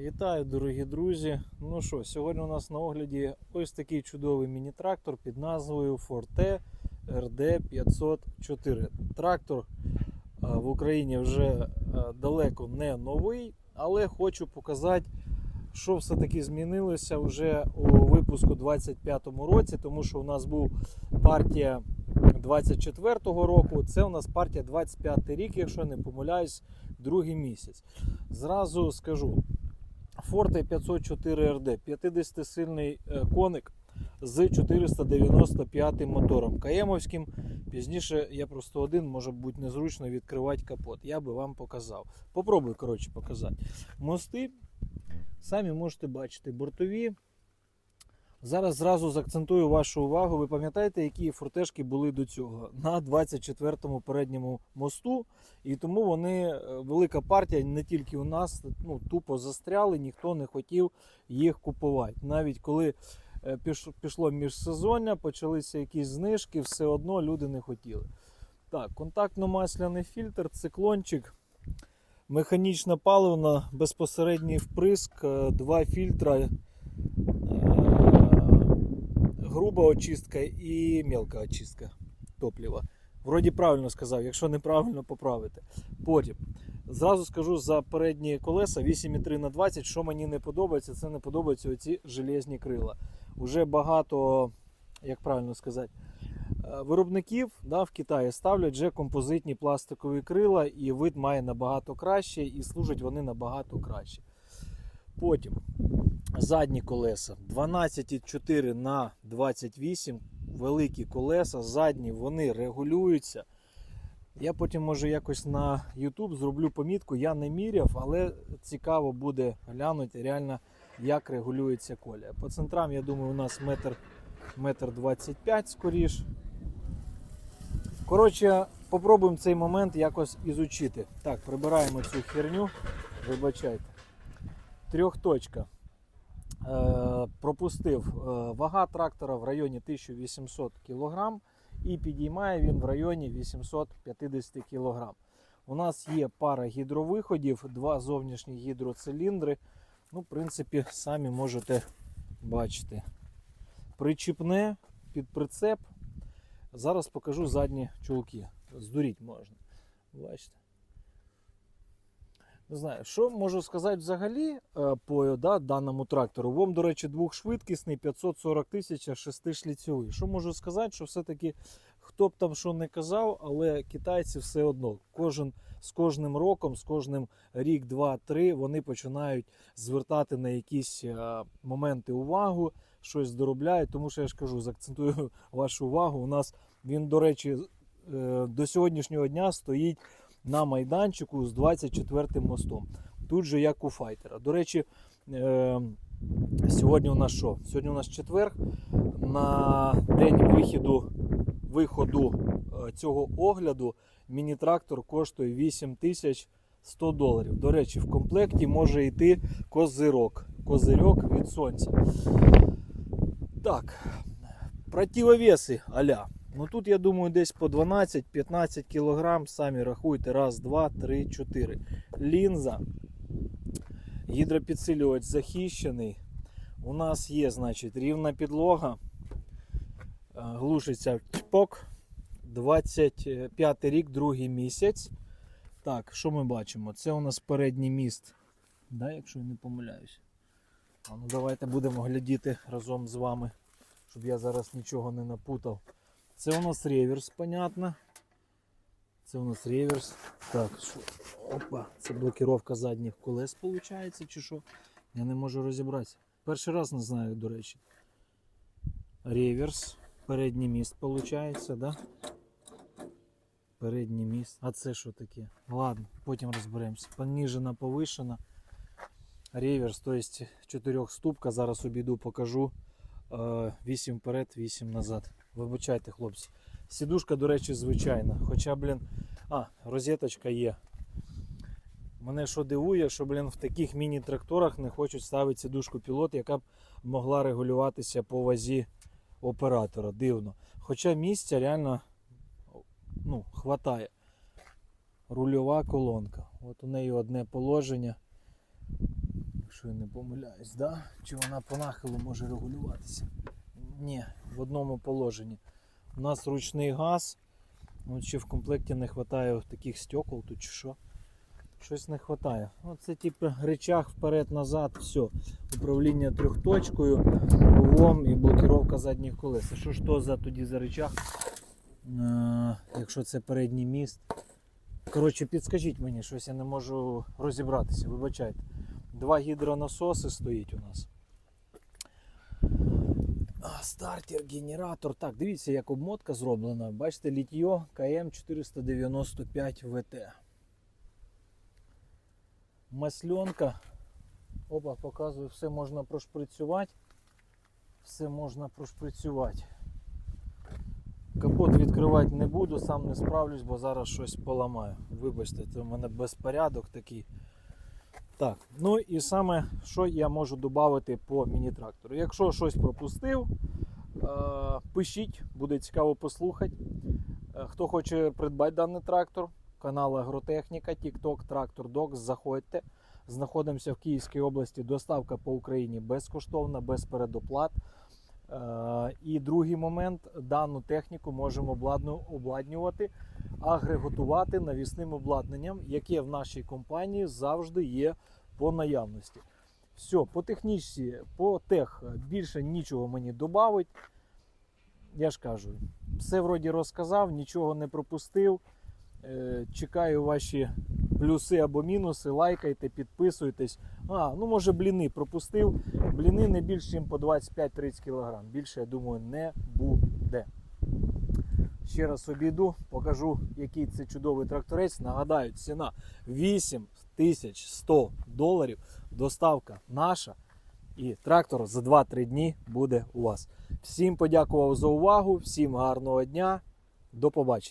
Вітаю, дорогі друзі. Ну що, сьогодні у нас на огляді ось такий чудовий міні-трактор під назвою Forte RD 504. Трактор в Україні вже далеко не новий, але хочу показати, що все-таки змінилося вже у випуску 25-му році, тому що у нас був партія 24-го року. Це у нас партія 25 рік, якщо не помиляюсь, другий місяць. Зразу скажу. Forte 504 RD, 50-сильний е, коник з 495 мотором Каємовським. Пізніше я просто один, може бути незручно відкривати капот. Я би вам показав. Попробую, коротше, показати. Мости, самі можете бачити, бортові. Зараз зразу заакцентую вашу увагу. Ви пам'ятаєте, які фортешки були до цього на 24-му передньому мосту, і тому вони е, велика партія не тільки у нас, ну тупо застряли, ніхто не хотів їх купувати. Навіть коли е, піш- пішло міжсезоння, почалися якісь знижки, все одно люди не хотіли. Так, контактно-масляний фільтр, циклончик, механічна паливна, безпосередній вприск, е, два фільтра. Груба очистка і мелка очистка топлива. Вроді правильно сказав, якщо неправильно поправити. Потім зразу скажу за передні колеса 8,3 на 20, що мені не подобається, це не подобаються оці железні крила. Уже багато, як правильно сказати, е, виробників да, в Китаї ставлять вже композитні пластикові крила, і вид має набагато краще, і служать вони набагато краще. Потім задні колеса 12,4 на 28 великі колеса, задні вони регулюються. Я потім може якось на YouTube зроблю помітку, я не міряв, але цікаво буде глянути реально, як регулюється колія. По центрам, я думаю, у нас метр, метр 25 скоріш. Коротше, попробуємо цей момент якось ізучити. Так, прибираємо цю херню, вибачайте. Трьохточка. Е, пропустив е, вага трактора в районі 1800 кг і підіймає він в районі 850 кг. У нас є пара гідровиходів, два зовнішні гідроциліндри. Ну, в принципі, самі можете бачити. Причіпне під прицеп. Зараз покажу задні чулки. Здуріть можна. Бачите. Не знаю, що можу сказати взагалі е, по да, даному трактору. Вом, до речі, двохшвидкісний 540 тисяч шестишліцьовий. Що можу сказати, що все-таки хто б там що не казав, але китайці все одно кожен з кожним роком, з кожним рік, два, три, вони починають звертати на якісь е, моменти увагу, щось доробляють. Тому що я ж кажу, заакцентую вашу увагу. У нас він, до речі, е, до сьогоднішнього дня стоїть на майданчику з 24 мостом. Тут же як у файтера. До речі, е, сьогодні у нас що? Сьогодні у нас четвер. На день вихіду, виходу е, цього огляду міні-трактор коштує 8100 доларів. До речі, в комплекті може йти козирок. Козирьок від сонця. Так, противовеси аля. Ну тут, я думаю, десь по 12-15 кг. Самі рахуйте. Раз, два, три, чотири. Лінза. Гідропідсилювач захищений. У нас є, значить, рівна підлога. Е, Глушиться чпок. 25 рік, другий місяць. Так, що ми бачимо? Це у нас передній міст. Да, якщо я не помиляюсь. А ну давайте будемо глядіти разом з вами, щоб я зараз нічого не напутав. Це у нас реверс, понятно. Це у нас реверс. Так, що? Опа, це блокировка задніх колес, виходить, чи що? Я не можу розібратися. Перший раз не знаю, до речі. Реверс. Передній міст, виходить, да? Передній міст. А це що таке? Ладно, потім розберемося. Поніжена, повишена. Реверс, то есть чотирьохступка. Зараз обійду, покажу. 8 вперед, 8 назад. Вибачайте, хлопці. Сідушка, до речі, звичайна. Хоча, блін, а, розеточка є. Мене що дивує, що, блін, в таких міні-тракторах не хочуть ставити сідушку пілот, яка б могла регулюватися по вазі оператора. Дивно. Хоча місця реально ну, хватає. Рульова колонка. От у неї одне положення. якщо я не помиляюсь, да? чи вона по нахилу може регулюватися. Ні, в одному положенні. У нас ручний газ. От ще в комплекті не вистачає таких стекол тут чи що. Щось не вистачає. Оце типу речах вперед-назад, все. Управління трьохточкою, углом і блокировка задніх колес. Що ж то за тоді за речах? Е, якщо це передній міст. Коротше, підскажіть мені, щось я не можу розібратися, вибачайте. Два гідронасоси стоїть у нас. Стартер, генератор. Так, дивіться, як обмотка зроблена. Бачите, літьо КМ 495 ВТ. Масленка. Опа, показую, все можна прошприцювати. Все можна прошприцювати. Капот відкривати не буду, сам не справлюсь, бо зараз щось поламаю. Вибачте, це в мене безпорядок такий. Так, ну і саме, що я можу додати по міні-трактору. Якщо щось пропустив, е, пишіть, буде цікаво послухати. Е, Хто хоче придбати даний трактор, канал Агротехніка, TikTok, Трактор Докс, заходьте. Знаходимося в Київській області. Доставка по Україні безкоштовна, без передоплат. Е, І другий момент, дану техніку можемо обладнювати, агреготувати навісним обладнанням, яке в нашій компанії завжди є по наявності. Все, по технічці, по тех більше нічого мені додати. Я ж кажу, все вроді розказав, нічого не пропустив. Е, Чекаю ваші плюси або мінуси. Лайкайте, підписуйтесь. А, ну може бліни пропустив. Бліни не більше, ніж по 25-30 кг. Більше, я думаю, не буде. Ще раз обійду, покажу, який це чудовий тракторець. Нагадаю, ціна 8100 доларів. Доставка наша. І трактор за 2-3 дні буде у вас. Всім подякував за увагу, всім гарного дня. До побачення.